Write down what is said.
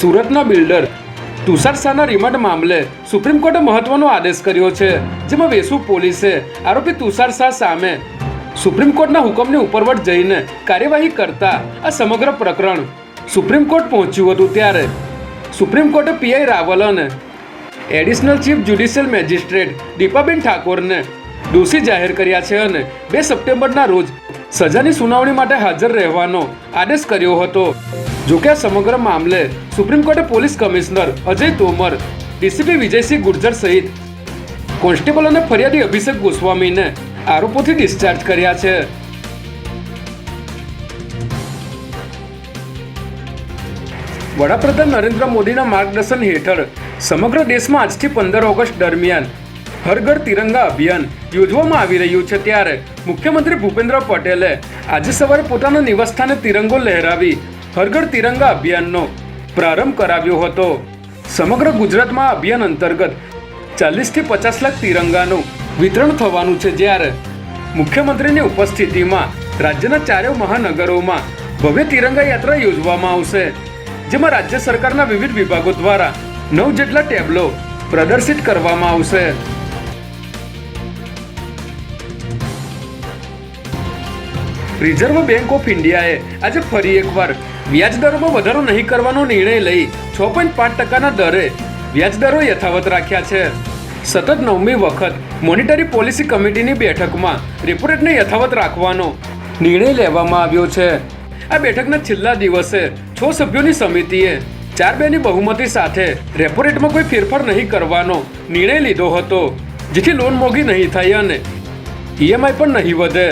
સુરતના બિલ્ડર. તુષાર શાહના રિમાન્ડ મામલે સુપ્રીમ કોર્ટે મહત્વનો આદેશ કર્યો છે, જેમાં વેસુ પોલીસે આરોપી તુષાર શાહ સામે સુપ્રીમ કોર્ટના હુકમની ઉપરવટ જઈને કાર્યવાહી કરતા આ સમગ્ર પ્રકરણ સુપ્રીમ કોર્ટ પહોંચ્યું હતું ત્યારે. સુપ્રીમ કોર્ટે પીઆઈ રાવલ અને additional chief judicial magistrate Deepaben ઠાકોરને દોષી જાહેર કર્યા છે અને બે સપ્ટેમ્બરના રોજ સજાની સુનાવણી માટે હાજર રહેવાનો આદેશ કર્યો હતો. જોકે આ સમગ્ર મામલે સુપ્રીમ કોર્ટે police commissioner Ajay Tomar, DCP Vijaysinh Gurjar સહિત કોન્સ્ટેબલ અને ફરિયાદી અભિષેક ગોસ્વામીને આરોપોથી ડિસ્ચાર્જ કર્યા છે. વડાપ્રધાન નરેન્દ્ર મોદીના માર્ગદર્શન હેઠળ સમગ્ર દેશમાં આજથી પંદર ઓગસ્ટ દરમિયાન હર ઘર તિરંગા અભિયાન યોજવામાં આવી રહ્યું છે. ત્યારે મુખ્યમંત્રી ભૂપેન્દ્ર પટેલે આજે સવારે પોતાના નિવાસસ્થાને તિરંગો લહેરાવી હર તિરંગા અભિયાનનો પ્રારંભ કરાવ્યો હતો. સમગ્ર ગુજરાતમાં અભિયાન અંતર્ગત ચાલીસથી પચાસ લાખ તિરંગાનું વિતરણ થવાનું છે જ્યારે મુખ્યમંત્રીની ઉપસ્થિતિમાં રાજ્યના ચારેય મહાનગરોમાં ભવ્ય તિરંગા યાત્રા યોજવામાં આવશે, જેમાં રાજ્ય સરકારના વિવિધ વિભાગો દ્વારા નવ જેટલા ટેબ્લો પ્રદર્શિત કરવામાં આવશે. રિઝર્વ બેંક ઓફ ઇન્ડિયાએ આજે ફરી એકવાર વ્યાજ દરોમાં વધારો નહીં કરવાનો નિર્ણય લઈ છ પોઈન્ટ પાંચ ટકાના દરે વ્યાજદરો યથાવત રાખ્યા છે. સતત નવમી વખત મોનિટરી પોલિસી કમિટીની બેઠકમાં રેપો રેટને યથાવત રાખવાનો નિર્ણય લેવામાં આવ્યો છે. આ બેઠકના છેલ્લા દિવસે છ સભ્યોની સમિતિએ ચાર બેની બહુમતી સાથે રેપો રેટમાં કોઈ ફેરફાર નહીં કરવાનો નિર્ણય લીધો હતો, જેથી લોન મોંઘી નહીં થાય અને ઈએમઆઈ પણ નહીં વધે.